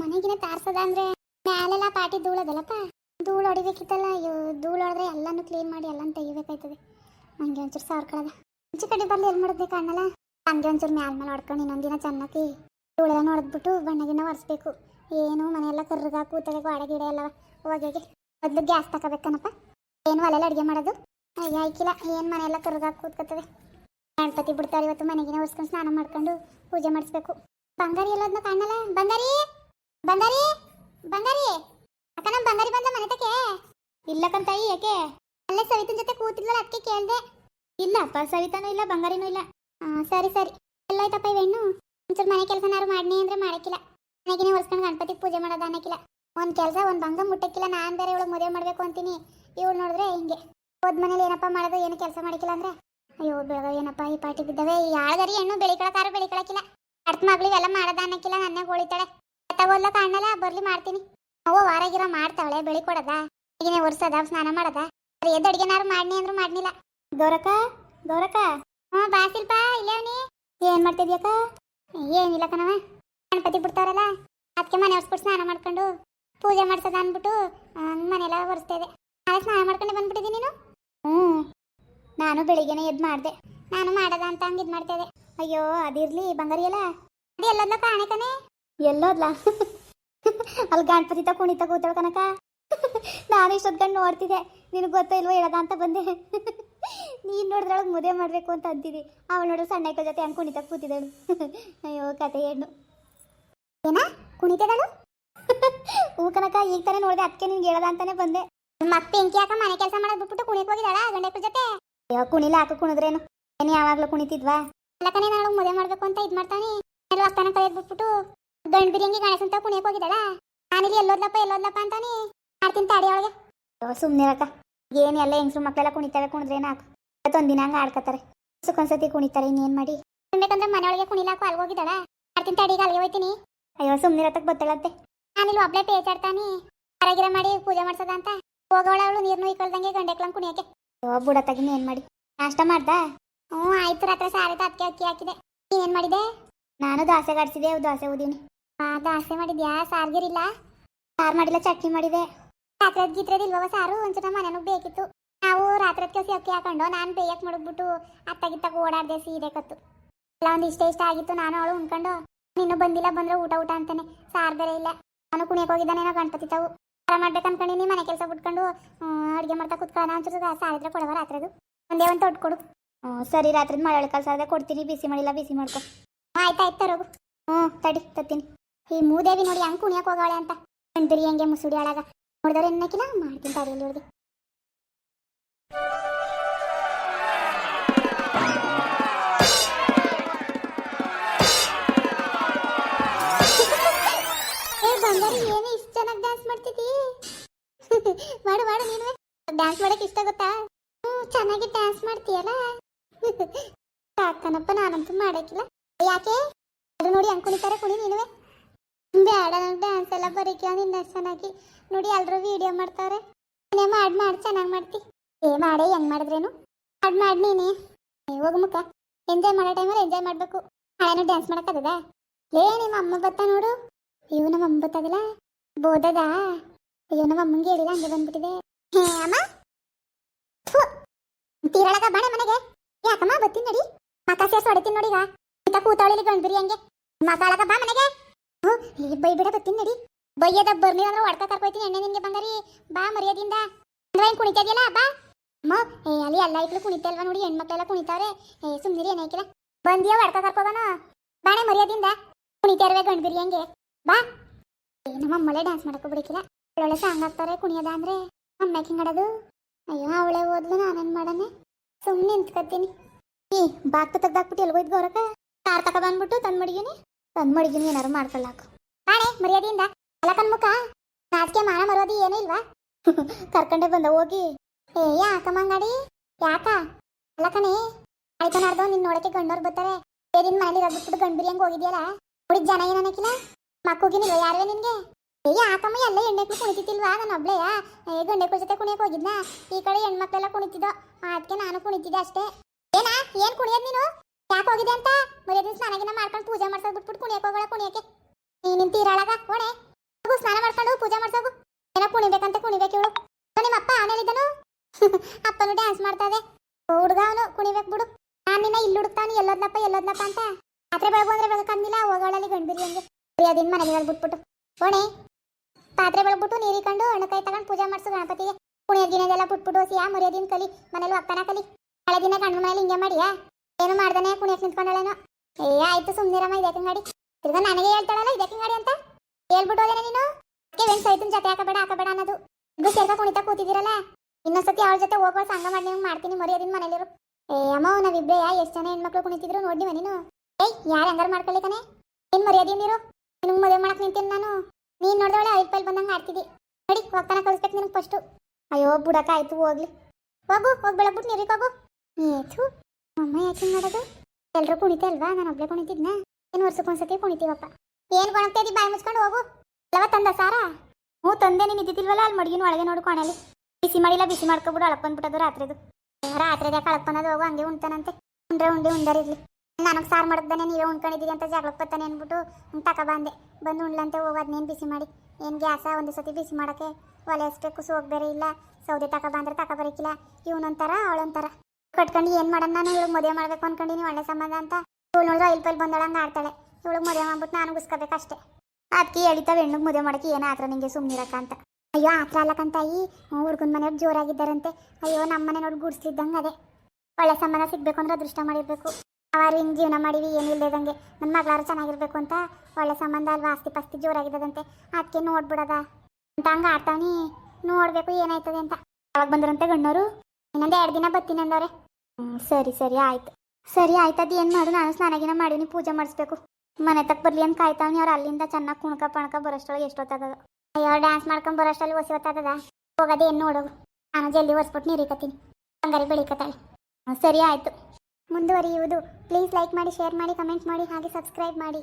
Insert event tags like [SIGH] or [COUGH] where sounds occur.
ಮನೆಗಿನ ತಾರ್ಸದ ಅಂದ್ರೆ ಮ್ಯಾಲೆಲ್ಲ ಪಾಟಿ ಧೂಳದಲ್ಲಪ್ಪ ಧೂಳು ಹೊಡಿಬೇಕಿತ್ತಲ್ಲ, ಅಯ್ಯೋ, ಧೂಳು ಹೊಡೆದ್ರೆ ಎಲ್ಲಾನು ಕ್ಲೀನ್ ಮಾಡಿ ಎಲ್ಲಾನು ತೆಗಿಬೇಕಾಯ್ತದೆ. ಹಂಗೆ ಒಂಚೂರು ಸಾವಿರ ಕಳದ. ಮುಂಚೆ ಕಡೆ ಬರ್ಲಿ ಎಲ್ಲಿ ಮಾಡಿದ್ದೆ ಕಾಣಲ್ಲ ಹಂಗೆ ಒಂಚೂರು ಮ್ಯಾಲ ಮೇಲೆ ಹೊಡ್ಕೊಂಡು ಇನ್ನೊಂದಿನ ಚೆನ್ನಾಗಿ ಧೂಳೆಲ್ಲ ನೋಡಿದ್ಬಿಟ್ಟು ಬಣ್ಣಗಿನ ಒರೆಸ್ಬೇಕು. ಏನು ಮನೆಯೆಲ್ಲ ಕರ್ರಗ, ಕೂತಾಗ ಗೋಡೆ ಗಿಡ ಎಲ್ಲ ಹೊಗೆಗೆ ಮೊದಲು ಗ್ಯಾಸ್ ತಗೋಬೇಕನಪ್ಪ ಏನು ಅಲ್ಲೆಲ್ಲ ಅಡುಗೆ ಮಾಡೋದು? ಅಯ್ಯ, ಆಯ್ಕಿಲ್ಲ. ಏನು ಮನೆಯೆಲ್ಲ ಕರ್ರಗ, ಕೂತ್ಕೊತದೆ. ಗಣಪತಿ ಬಿಡ್ತಾರೆ ಇವತ್ತು ಮನೆಗಿನ ಒರೆಸ್ಕೊಂಡು ಸ್ನಾನ ಮಾಡ್ಕೊಂಡು ಪೂಜೆ ಮಾಡಿಸ್ಬೇಕು. ಬಂಗಾರಿ ಎಲ್ಲೋದ್ನ ಕಾಣಲ್ಲ? ಬಂಗಾರಿ! ಬಂಗಾರಿ ಬಂಗಾರಿ ಅಕ್ಕ ನಮ್ಮ ಬಂಗಾರಿ ಬಂದ ಮನೆ ತಕ್ಕೆ ಇಲ್ಲ ಯಾಕೆ? ಅಲ್ಲೇ ಸವಿತನ ಜೊತೆ ಕೂತಿದ್ಲಲ್ಲ ಅದಕ್ಕೆ ಕೇಳ್ದೆ. ಇಲ್ಲಪ್ಪ ಸವಿತಾನೂ ಇಲ್ಲ ಬಂಗಾರಿನೂ ಇಲ್ಲ. ಆ, ಸರಿ ಸರಿ. ಎಲ್ಲಾಯ್ತಪ್ಪ ಇವೆಣ್ಣು ಒಂಚೂರು ಮನೆ ಕೆಲಸನಾರು ಮಾಡ್ನಿ ಅಂದ್ರೆ ಮಾಡಕ್ಕಿಲ್ಲ ಮನೆಗಿನ ಒರೆಸ್ಕೊಂಡು ಗಣಪತಿ ಪೂಜೆ ಮಾಡೋದು ಅನ್ನಕ್ಕಿಲ್ಲ ಒಂದ್ ಕೆಲಸ ಒಂದ್ ಭಂಗ ಮುಟ್ಟಕ್ಕಿಲ್ಲ ನಾನ್ ಬೇರೆ ಇವಳು ಮದುವೆ ಮಾಡ್ಬೇಕು ಅಂತೀನಿ. ಇವಳು ನೋಡಿದ್ರೆ ಹಿಂಗೆ. ಹೋದ್ ಮನೇಲಿ ಏನಪ್ಪ ಮಾಡೋದು ಏನು ಕೆಲಸ ಮಾಡಕ್ಕಿಲ್ಲ ಅಂದ್ರೆ? ಅಯ್ಯೋ ಬೆಳಗ ಏನಪ್ಪ ಈ ಪಾಟಿ ಬಿದ್ದವೆ? ಆಳ್ಗರಿ ಹೆಣ್ಣು ಬೆಳಿಕೊಳಕಾರು ಬೆಳಿಕೊಳಕಿಲ್ಲ. ಅರ್ಥ ಮಗಳು ಇವೆಲ್ಲ ಮಾಡೋದು ಅನ್ನಕ್ಕಿಲ್ಲ ನನ್ನೇ ಗೋಳಿತಾಳೆ ತಗೋಲ್ಲ ಕಾಣಲ್ಲ ಬರ್ಲಿ ಮಾಡ್ತೀನಿ. ಅವ್ವ ವಾರಾಗಿರ ಮಾಡ್ತಾವಳೆ ಬೆಳಿ ಕೊಡದ. ಈಗಿನ ಒರ್ಸದ ಸ್ನಾನ ಮಾಡದ. ಅರೆ ಎದ್ದು ಅಡ್ಗೆನಾರು ಮಾಡ್ನಿ ಅಂದ್ರು ಮಾಡ್ನಿಲ್ಲ ದೊರಕ ದೊರಕ. ಹ್ಞೂ ಬಾಸಿಲ್ಪ ಇಲ್ಲೇವನಿ ಏನ್ ಮಾಡ್ತಿದ್ಯಕ್ಕ? ಏನಿಲ್ಲ ಕಣವ ಗಣಪತಿ ಬಿಡ್ತಾರಲ್ಲ ಅದಕ್ಕೆ ಮನೆ ಒರ್ಸ್ಬಿಟ್ಟು ಸ್ನಾನ ಮಾಡ್ಕೊಂಡು ಪೂಜೆ ಮಾಡ್ಸದ ಅಂದ್ಬಿಟ್ಟು ಮನೆಯೆಲ್ಲ ಮನೆಲ್ಲ ಒರೆಸ್ತಾ ಇದೆ ನಾಳೆ ಸ್ನಾನ ಮಾಡ್ಕೊಂಡು ಬಂದ್ಬಿಟ್ಟಿದ್ದೀನಿ ನೀನು? ಹ್ಞೂ. ನಾನು ಬೆಳಿಗ್ಗೆನೆ ಎದ್ದು ಮಾಡಿದೆ. ನಾನು ಮಾಡದ ಅಂತ ಹಂಗೆ ಇದು ಮಾಡ್ತಾ ಇದೆ ಅಯ್ಯೋ ಅದಿರ್ಲಿ ಬಂಗಾರಿ ಎಲ್ಲ ಅದು ಕಾಣೆ ಕಣೆ. ಎಲ್ಲೋದ್ಲ? ಅಲ್ಲಿ ಗಣಪತಿ ತ ಕುಣಿತ ಕೂತಳ ಕನಕ. ನಾನು ಇಷ್ಟೊತ್ಕೊಂಡು ನೋಡ್ತಿದ್ದೆ. ನಿನಗೆ ಗೊತ್ತೋ ಇಲ್ವೋ ಹೇಳದ ಅಂತ ಬಂದೆ. ನೀನು ನೋಡಿದ್ರೊಳಗೆ ಮದುವೆ ಮಾಡಬೇಕು ಅಂತ ಅಂತಿದ್ದಿ. ಅವಳು ನೋಡು ಸಣ್ಣ ಕೈ ಜೊತೆ ಹಂಗೆ ಕುಣಿತ ಕೂತಿದ್ದಳು. ಅಯ್ಯೋ ಕತೆ ಹೆಣ್ಣು ಏನ? ಕುಣಿತಿದ್ದಳು ಹೂ ಕನಕ ಈಗ ತಾನೇ ನೋಡಿದೆ. ಅದಕ್ಕೆ ನಿನ್ಗೆ ಹೇಳದ ಅಂತಾನೆ ಬಂದೆ. ಮತ್ತೆ ಹೆಂಕಿ ಹಾಕ ಮನೆ ಕೆಲಸ ಮಾಡೋದು ಬಿಟ್ಬಿಟ್ಟು ಕುಣಿಯಕ್ಕೆ ಹೋಗಿದ್ದಾಳ ಗಂಡಕ್ಕಳ ಜೊತೆ? ಅಯ್ಯೋ ಕುಣಿಲ ಹಾಕ ಕುಣಿದ್ರೇನು? ಏನು ಯಾವಾಗ್ಲೂ ಕುಣಿತಿದ್ವಾ? ಅಲ್ಲ ಕಣೆ ನಾನು ಮದುವೆ ಮಾಡ್ಬೇಕು ಅಂತ ಇದ್ ಮಾಡ್ತಾನೆ ಎಲ್ಲ ವಾಗ್ತಾನ ಕೈಯದ್ ಬಿಟ್ಬಿಟ್ಟು. ಗಂಡ್ ಬಿರಿಯಂಗಿ ಗಣೇಶ್ ಅಂತ ಕುಣಿಯಕ್ ಹೋಗಿದ್ದಾಳ? ನಾನಿಲ್ಲಿ ಎಲ್ಲೋದ್ಲಪ್ಪ ಎಲ್ಲೋದ್ಲಪ್ಪ ಅಂತಾನೆ. ಆಡ್ತೀನಿ ತಾಡಿ ಅವಳಿಗೆ. ಸುಮ್ಮನೆ ಅಕ್ಕ ಏನು ಎಲ್ಲ ಹೆಂಗಸ್ರು ಮಕ್ಕಳೆಲ್ಲ ಕುಣಿತಾವೆ ಕುಣಿದ್ರೇನು ಹಾಕು ದಿನ ಹಂಗೆ ಆಡ್ಕತ್ತಾರೆ. ಸುಖೊಂದ್ಸತಿ ಕುಣಿತಾರೆ, ಇನ್ನೇನ್ ಮಾಡಿ? ಕುಣಿಬೇಕಂದ್ರೆ ಮನೆಯೊಳಗೆ ಕುಣಿಲಾಕು ಅಲ್ಲಿ ಹೋಗಿದ್ದಾಳ? ಆಡ್ತೀನಿ ತಾಡಿಗೆ ಅಲ್ಲಿಗೆ ಹೋಯ್ತೀನಿ. ಅಯ್ಯೋ ಸುಮ್ಮನೆ ರತ್ತಕ್ಕೆ ಬತ್ತಳತ್ತೆ. ನಾನಿಲ್ಲಿ ಒಬ್ಳೆ ಪೇಚಾಡ್ತಾನೆ ಹೊರಗಿರ ಮಾಡಿ ಪೂಜೆ ಮಾಡ್ಸದ ಅಂತ. ಹೋಗೋಳ ಅವಳು ನೀರ್ನು ಇಕ್ಕಳ್ದಂಗೆ ಗಂಡೆಕ್ಲಂಗ್ ಕುಣಿಯಕ್ಕೆ. ಬುಡತ್ತಾಗಿನ ಏನ್ ಮಾಡಿ? ನಾಷ್ಟ ಮಾಡ್ದಾ? ಹ್ಞೂ, ಆಯ್ತು ರಾತ್ರಿ ಸಾರಿ ಅದಕ್ಕೆ ಅಕ್ಕಿ ಹಾಕಿದೆ. ಏನ್ ಮಾಡಿದೆ? ನಾನು ದೋಸೆ ಗಾಡಿಸಿದೆ ದೋಸೆ ಊದೀನಿ ಹಾ ದಾಸೆ ಮಾಡಿದ್ಯಾ? ಸಾರ್ಗಿರಿಲ್ಲ ಸಾರು ಮಾಡಿಲ್ಲ, ಚಟ್ನಿ ಮಾಡಿದೆ. ರಾತ್ರಿ ಗೀತ್ರದ ಇಲ್ವವ ಸಾರು? ಒಂಚೂರ ಮನೆನೂ ಬೇಕಿತ್ತು. ನಾವು ರಾತ್ರಿ ಕೆಸಿ ಅಕ್ಕಿ ಹಾಕೊಂಡು ನಾನು ಬೇಯಕ್ ಮಡಗ್ಬಿಟ್ಟು ಅತ್ತಾಗಿತ್ತಾಗ ಓಡಾಡ್ದೆ ಸೀರೆ ಕತ್ತು. ಎಲ್ಲ ಒಂದು ಇಷ್ಟ ಇಷ್ಟ ಆಗಿತ್ತು. ನಾನು ಅವಳು ಉಣ್ಕೊಂಡು, ನೀನು ಬಂದಿಲ್ಲ ಬಂದ್ರೆ ಊಟ ಊಟ ಅಂತಾನೆ. ಸಾರು ಬೇರೆ ಇಲ್ಲ. ಅವನು ಕುಣಿಯಕ್ಕೆ ಹೋಗಿದ್ದಾನೇನೋ ಗಣಪತಿ ತಾವು. ಸಾರ ಮಾಡ್ಬೇಕು ಅನ್ಕೊಂಡಿನಿ ಮನೆ ಕೆಲಸ ಬಿಟ್ಕೊಂಡು ಅಡುಗೆ ಮಾಡ್ತಾ ಕುತ್ಕೊಳ್ಳೋಣ ಒಂಚೂರು ಸಾರಿದ್ರೆ ಕೊಡವ ರಾತ್ರದು. ಒಂದೇ ಒಂದು ತೊಟ್ಟು ಕೊಡು. ಸರಿ ರಾತ್ರಿ ಮಳೆ ಕಲ್ಸಾದ್ರೆ ಕೊಡ್ತೀನಿ. ಬಿಸಿ ಮಾಡಿಲ್ಲ, ಬಿಸಿ ಮಾಡ್ಕೊ. ಆಯ್ತು ಆಯ್ತು, ತರೋಗು. ಹ್ಞೂ ತಡಿ ತತ್ತೀನಿ ಈ ಮೂದೇವಿ ನೋಡಿ ಹಂಗೆ ಕುಣಿಯಕ್ಕೆ ಹೋಗಾಳೆ ಅಂತ. ಕಣ್ತುರಿ ಹಂಗೆ ಮುಸುಡಿ ಆಳಾಗ ನೋಡಿದ್ರೆ ಎನ್ನಕಿನ ಮಾಡ್ತೀನಿ ತಡಿಯಲ್ಲಿ ಹುಡುಗಿ ಏ ಬಂಗಾರಿ, ಏನು ಇಷ್ಟು ಚೆನ್ನಾಗಿ ಡ್ಯಾನ್ಸ್ ಮಾಡ್ತಿದ್ದಿ? ಮಾಡು ಮಾಡು, ನೀನು. ಡ್ಯಾನ್ಸ್ ಮಾಡಕ್ಕೆ ಇಷ್ಟ ಗೊತ್ತಾ? ಹ್ಞೂ, ಚೆನ್ನಾಗಿ ಡ್ಯಾನ್ಸ್ ಮಾಡ್ತೀಯಲ್ಲ? ಸಾಕನಪ್ಪ ನಾನಂತೂ ಮಾಡಕ್ಕಿಲ್ಲ. ಯಾಕೆ? ಅದು ನೋಡಿ ಕುಣಿತಾರೆ, ಕುಣಿ ನೀನುವೆ. ಬೇಡ ಡ್ಯಾನ್ಸ್ ಎಲ್ಲ ಬರೀಕೆ ಇನ್ನಷ್ಟು ಚೆನ್ನಾಗಿ ನೋಡಿ ಎಲ್ಲರೂ ವಿಡಿಯೋ ಮಾಡ್ತಾರೆ ನೀನೇ ಮಾಡಿ ಮಾಡಿ ಚೆನ್ನಾಗಿ ಮಾಡ್ತಿ. ಏ ಮಾಡೇ ಹೆಂಗ್ ಮಾಡಿದ್ರೇನು? ಮಾಡಿ ಮಾಡಿ ನೀನೇ. ಏ, ಹೋಗು ಮುಖ. ಎಂಜಾಯ್ ಮಾಡೋ ಟೈಮಲ್ಲಿ ಎಂಜಾಯ್ ಮಾಡಬೇಕು. ನಾಳೆನೂ ಡ್ಯಾನ್ಸ್ ಮಾಡೋಕ್ಕದ ಲೇ ನಿಮ್ಮ ಅಮ್ಮ ಬತ್ತ ನೋಡು? ಇವು ನಮ್ಮ ಅಮ್ಮ ಬತ್ತದಿಲ್ಲ ಬೋದದ ಅಯ್ಯೋ ನಮ್ಮ ಅಮ್ಮಂಗೆ ಹೇಳಿಲ್ಲ ಹಂಗೆ ಬಂದ್ಬಿಟ್ಟಿದೆ. ಹೇ ಅಮ್ಮ. ತೀರಳಗ ಬಾಣೆ ಮನೆಗೆ. ಯಾಕಮ್ಮ ಬತ್ತೀನಿ ನಡಿ. ಮಕ್ಕ ಸೇರ್ಸಿ ಹೊಡಿತೀನಿ ನೋಡಿಗ ಇಂತ ಕೂತಾವಳಿ ಗಂಡ್ಬಿರಿ ಹಂಗೆ. ಮಕ್ಕಳಗ ಬಾ ಮನೆಗೆ. ಈ ಬೈ ಬಿಡ ಬತ್ತೀನಿ ನಡಿ ಬೈಯದ ಬರ್ಲಿಲ್ಲ ಅಂದ್ರೆ ಹೊಡ್ಕ ಕರ್ಕೊಯ್ತೀನಿ, ಎಣ್ಣೆ ನಿನ್ಗೆ ಬಂಗಾರಿ. ಬಾ ಮರ್ಯಾದಿಂದ. ಅಂದ್ರೆ ಏನು ಕುಣಿತಾ ಬಾ. ಅಮ್ಮ ಏ, ಅಲ್ಲಿ ಎಲ್ಲ ಐಕ್ಳು ಕುಣಿತಾ ಅಲ್ವಾ ನೋಡಿ, ಹೆಣ್ಮಕ್ಳೆಲ್ಲ ಕುಣಿತಾವ್ರೆ. ಏ ಸುಮ್ಮನಿರಿ ಏನಾಯ್ಕಿಲ್ಲ ಬಂದಿಯೋ ಹೊಡ್ಕ ಕರ್ಕೋಗೋಣ ಬಾಣೆ ಮರ್ಯಾದಿಂದ. ಕುಣಿತಾ ಇರುವೆ ಗಂಡ್ಬಿರಿ ಹಂಗೆ. ಬಾ. ನಮ್ಮ ಅಮ್ಮಳೆ ಡ್ಯಾನ್ಸ್ ಮಾಡಕ್ಕೆ ಬಿಡಕ್ಕಿಲ್ಲ ಒಳ್ಳೊಳ್ಳೆ ಸಾಂಗ್ ಹಾಕ್ತಾರೆ ಕುಣಿಯದ ಅಂದ್ರೆ. ಅಮ್ಮಕ್ಕೆ ಹಿಂಗಾಡೋದು ಅಯ್ಯೋ, ಅವಳೆ ಓದ್ಲು, ನಾನೇನ್ ಮಾಡನೆ? ಸುಮ್ಮನೆ ನಿಂತ್ಕೊತೀನಿ ಈ ಬಾಕ್ತ ತೆಗ್ದಾಕ್ಬಿಟ್ಟು ಎಲ್ಗೋಯ್ತು ಗೌರಕ ಕಾರ್ ತಕ ಬಂದ್ಬಿಟ್ಟು ತಂದು ಮಡಿಗಿನಿ ತಂದ್ ಮಡಿಗಿನ ಏನಾರು ಮಾಡ್ಕೊಳ್ಳಾಕು ಬಾಣೆ ಮರ್ಯಾದೆಯಿಂದ ಅಲಕನ್ ಮುಖ. ನಾಚಿಕೆ ಮಾನ ಮರೋದಿ ಏನೂ ಇಲ್ವಾ? [LAUGHS] ಕರ್ಕೊಂಡೆ ಬಂದ ಹೋಗಿ. ಏ, ಯಾಕ ಅಂಗಡಿ ಯಾಕ? ಆಯ್ತು ನಾಡ್ದು ನಿನ್ ನೋಡಕ್ಕೆ ಗಂಡೋರ್ ಬರ್ತಾರೆ. ಬೇರಿನ ಮನೇಲಿ ಇರೋದ್ಬಿಟ್ಟು ಗಂಡ್ ಬಿರಿಯಂಗ್ ಹೋಗಿದ್ಯಲ್ಲ? ಹುಡುಗ ಜನ ಏನನ್ನಕ್ಕಿಲ್ಲ ಮಕ್ಕೋಗಿನಿಲ್ವ ಯಾರೇ ನಿನ್ಗೆ? ಏ, ಯಾಕಮ್ಮ, ಎಲ್ಲ ಹೆಣ್ಣೆಕ್ಳು ಕುಣಿತಿಲ್ವಾ ನಾನು ಒಬ್ಳೆಯ ಏ, ಗಂಡೆಕ್ಳ ಜೊತೆ ಕುಣಿಯಕ್ ಹೋಗಿದ್ನ? ಈ ಕಡೆ ಹೆಣ್ಮಕ್ಳೆಲ್ಲ ಕುಣಿತಿದ್ದೋ. ಅದಕ್ಕೆ ನಾನು ಕುಣಿತಿದ್ದೆ ಅಷ್ಟೇ. ಏನಾ, ಏನ್ ಕುಣಿಯೋದ್ ನೀನು? ಯಾಕೆ ಹೋಗಿದೆ ಅಂತ? ಮರ್ಯಾದೆ ಸ್ನಾನಗಿನ ಮಾಡ್ಕೊಂಡು ಪೂಜೆ ಮಾಡ್ಸೋದು ಬಿಟ್ಬಿಟ್ಟು ಕುಣಿಯಕ್ಕೆ ಹೋಗೋಣ ಕುಣಿಯಕ್ಕೆ. ನೀನ್ ತೀರಾಳಗ ಓಣೆ ಹೋಗು, ಸ್ನಾನ ಮಾಡ್ಕೊಂಡು ಪೂಜೆ ಮಾಡ್ಸೋಗು. ಏನೋ ಕುಣಿಬೇಕಂತ ಕುಣಿಬೇಕು ಇವಳು. ನಿಮ್ಮ ಅಪ್ಪ ಅವನೇಲಿದ್ದನು ಅಪ್ಪನು ಡ್ಯಾನ್ಸ್ ಮಾಡ್ತಾ ಇದೆ. ಹುಡುಗ ಅವನು, ಕುಣಿಬೇಕು ಬಿಡು. ನಾನು ನಿನ್ನ ಇಲ್ಲಿ ಹುಡುಕ್ತಾನೆ, ಎಲ್ಲೋದ್ನಪ್ಪ ಎಲ್ಲೋದ್ನಪ್ಪ ಅಂತ. ರಾತ್ರಿ ಬೆಳಗು ಅಂದ್ರೆ ಬೆಳಕಂದಿಲ್ಲ ಹೋಗೋಳಲ್ಲಿ ಗಂಡಿರಿ ಹಂಗೆ. ಪ್ರಿಯದಿನ ಮನೆಗೆ ಬಿಟ್ಬಿಟ್ಟು. ಓಣೆ ಪಾತ್ರೆ ಬೆಳಗ್ಬಿಟ್ಟು ನೀರಿಕೊಂಡು ಕೈ ತಗೊಂಡು ಪೂಜೆ ಮಾಡಿಸು ಗಣಪತಿಗೆ. ಕುಣಿಯ ದಿನದೆಲ್ಲ ಬಿಟ್ಬಿಟ್ಟು ಸಿಯಾ ಮರ್ಯಾದಿನ ಕಲಿ. ಮನೇಲಿ ಅಪ್ಪನ ಕಲಿ. ಹಳೆ ದಿನ ಗಂಡ ಮನೇಲಿ ಹಿಂಗೆ ಮಾಡಿಯಾ? ಏನು ಮಾಡ್ದಾನೆ? ಕುಣಿಯಕ್ಕೆ ನಿಂತ್ಕೊಂಡಳೇನೋ? ಏ, ಆಯ್ತು, ಸುಮ್ನಿರಮ್ಮ ಇದಕ್ಕೆ ಗಾಡಿ? ತಿರ್ಗಾ ನನಗೆ ಹೇಳ್ತಾಳಲ್ಲ ಇದಕ್ಕೆ ಗಾಡಿ ಅಂತ? ಹೇಳ್ಬಿಟ್ಟು ಹೋದೇನೆ ನೀನು? ಅದಕ್ಕೆ ವೆಂಟ್ ಸೈತನ್ ಜೊತೆ ಹಾಕಬೇಡ ಹಾಕಬೇಡ ಅನ್ನೋದು. ಇಬ್ರು ಸೇರ್ಕ ಕುಣಿತ ಕೂತಿದ್ದೀರಲ್ಲ? ಇನ್ನೊಂದ್ಸತಿ ಅವಳ ಜೊತೆ ಹೋಗೋ ಸಂಘ ಮಾಡಿ ನಿಮ್ಗೆ ಮಾಡ್ತೀನಿ, ಮರ್ಯಾದಿನ ಮನೇಲಿರು ಏ, ಅಮ್ಮ ನಾವಿಬ್ರೇ ಎಷ್ಟು ಜನ ಹೆಣ್ಮಕ್ಳು ಕುಣಿತಿದ್ರು ನೋಡಿ ನೀನು? ಏಯ್, ಯಾರು ಹಂಗಾರು ಮಾಡ್ಕೊಳ್ಳಿ ಏನು ಏನ್ ನೀರು? ನಿಮ್ಗೆ ಮದುವೆ ಮಾಡಕ್ ನಿಂತೀನಿ ನಾನು. ನೀನ್ ನೋಡಿದವಳೆ ಐದು ಪೈಲ್ ಬಂದಂಗೆ ಆಡ್ತಿದ್ದಿ ನಡಿ, ಹೋಗ್ತಾನ ಕಳಿಸ್ಬೇಕು ನಿನಗೆ ಫಸ್ಟು ಅಯ್ಯೋ, ಬುಡಕ ಆಯ್ತು, ಹೋಗ್ಲಿ. ಹೋಗು, ಹೋಗಿ ಬೆಳಗ್ಬಿಟ್ಟು ನೀರಿಗೆ ಹೋಗು. ಏತು ಅಮ್ಮ ಯಾಕೆ ಮಾಡೋದು? ಎಲ್ಲರೂ ಕುಣಿತೆ ಅಲ್ವಾ? ನಾನು ಒಬ್ಳೆ ಕುಣಿತಿದ್ನ. ಏನು ವರ್ಷಕ್ಕೊಂದ್ಸತಿ ಕುಣಿತೀವಪ್ಪ? ಏನು ಕೊಣಕ್ತೈತಿ ಬಾಯಿ ಮುಚ್ಕೊಂಡು ಹೋಗು. ಅಲ್ವ ತಂದ ಸಾರ? ಹ್ಞೂ, ತಂದೆ ನೀನು ಇದ್ದಿದ್ದಿಲ್ವಲ್ಲ? ಅಲ್ಲಿ ಮಡಗಿನ ಒಳಗೆ ನೋಡು ಕೊಣಲಿ ಬಿಸಿ ಮಾಡಿಲ್ಲ, ಬಿಸಿ ಮಾಡ್ಕೊಬಿಡು ಅಳಪ್ಪನ್ಬಿಟ್ಟದು ರಾತ್ರಿದು. ರಾತ್ರಿದ ಕಳಪ್ಪನದು ಹೋಗು, ಹಂಗೆ ಉಣ್ತಾನಂತೆ. ಉಂಡ್ರೆ ಉಂಡೆ ಉಂಡರಿರ್ಲಿ ನನಗೆ ಸಾರು ಮಾಡಿದ್ದಾನೆ ನೀವೇ ಉಣ್ಕೊಂಡಿದ್ದೀರಿ ಅಂತ ಜಗಳಕ್ಕೆ ಬರ್ತಾನೆ ಅಂದ್ಬಿಟ್ಟು ತಕ ಬಂದೆ. ಬಂದು ಉಣ್ಲಂತೆ, ಹೋಗು ಅದನ್ನೇನು ಬಿಸಿ ಮಾಡಿ. ಏನು ಗ್ಯಾಸ? ಒಂದು ಸತಿ ಬಿಸಿ ಮಾಡೋಕ್ಕೆ ಒಲೆ ಹಚ್ಬೇಕು ಸೋಗ್ ಬೇರೆ ಇಲ್ಲ. ಸೌದೆ ತಕ ಬಂದ್ರೆ ತಕ ಬರೀಕಿಲ್ಲ. ಇವನೊಂಥರ ಅವಳೊಂಥರ ಕಟ್ಕೊಂಡು ಏನು ಮಾಡೋಣ? ನಾನು ಇವಳು ಮದುವೆ ಮಾಡ್ಬೇಕು ಅನ್ಕೊಂಡಿನಿ ಒಳ್ಳೆ ಸಂಬಂಧ ಅಂತ. ಇವಳು ನೋಡಿದ್ರೆ ಇಲ್ಲಿ ಪೈಲ್ ಅಂತ ಆಡ್ತಾಳೆ. ಇವಳು ಮದುವೆ ಮಾಡ್ಬಿಟ್ಟು ನಾನು ಗುಸ್ಕೋಬೇಕಷ್ಟೇ ಅದಕ್ಕೆ ಎಳಿತಾವೆ ಹೆಣ್ಣಿಗೆ ಮದುವೆ ಮಾಡೋಕ್ಕೆ ಏನೋ ಆತ್ರ ನಿಂಗೆ ಸುಮ್ಮನಿರಕ್ಕ ಅಂತ. ಅಯ್ಯೋ, ಆತ್ರ ಅಲ್ಲಕ್ಕಂತಾಯಿ ಹುಡುಗನ ಮನೆಯವ್ರು ಜೋರಾಗಿದ್ದಾರಂತೆ. ಅಯ್ಯೋ ನಮ್ಮ ಮನೆ ನೋಡಿ ಗುಡ್ಸ್ಲಿದ್ದಂಗೆ ಅದೇ. ಒಳ್ಳೆ ಸಂಬಂಧ ಸಿಗ್ಬೇಕು ಅಂದ್ರೆ ಅದೃಷ್ಟ ಮಾಡಿರ್ಬೇಕು. ಅವರು ಹಿಂಗೆ ಜೀವನ ಮಾಡಿವಿ, ಏನು ಇಲ್ಲದಂಗೆ ನನ್ನ ಮಗಳಾರು ಚೆನ್ನಾಗಿರ್ಬೇಕು ಅಂತ ಒಳ್ಳೆ ಸಂಬಂಧ ಅಲ್ವಾ? ಆಸ್ತಿ ಪಾಸ್ತಿ ಜೋರಾಗಿದ್ದದಂತೆ. ಅದಕ್ಕೆ ನೋಡ್ಬಿಡದ? ಅಂತ ಹಂಗೆ ಆಡ್ತಾವನಿ ನೋಡ್ಬೇಕು ಏನಾಯ್ತದೆ ಅಂತ. ಅವಾಗ ಬಂದ್ರಂತೆ ಗಣ್ಣವರು ಇನ್ನೊಂದು ಎರಡು ದಿನ ಬರ್ತೀನಿ ಅಂದವ್ರೆ. ಸರಿ ಸರಿ, ಆಯ್ತು. ಸರಿ, ಆಯ್ತು, ಅದು ಏನು ಮಾಡು? ನಾನು ಸ್ನಾನಗಿನ ಮಾಡೀನಿ ಪೂಜೆ ಮಾಡಿಸ್ಬೇಕು. ಮನೆ ತಕ್ಕ ಬರ್ಲಿ ಅಂತ ಕಾಯ್ತಾವ್ನಿ ಅವ್ರು ಅಲ್ಲಿಂದ ಚೆನ್ನಾಗಿ ಕುಣ್ಕ ಪಣಕ ಬರೋಷ್ಟೊಳಗೆ ಎಷ್ಟೊತ್ತದ ಅಯ್ಯೋ ಡ್ಯಾನ್ಸ್ ಮಾಡ್ಕೊಂಡು ಬರೋಷ್ಟರಲ್ಲಿ ಹೊಸಿ ಹೊತ್ತದ ಹೋಗೋದೇ ಏನು ನೋಡೋದು ನಾನು ಜಲ್ದಿ ಒರೆಸ್ಬಿಟ್ಟು ನೀರಿಕತ್ತೀನಿ. ಹಂಗಾರೆ ಬೆಳಿಕತ್ತಾಳೆ. ಸರಿ, ಆಯಿತು. ಮುಂದುವರಿಯುವುದು. ಪ್ಲೀಸ್ ಲೈಕ್ ಮಾಡಿ, ಶೇರ್ ಮಾಡಿ, ಕಮೆಂಟ್ ಮಾಡಿ, ಹಾಗೆ ಸಬ್ಸ್ಕ್ರೈಬ್ ಮಾಡಿ.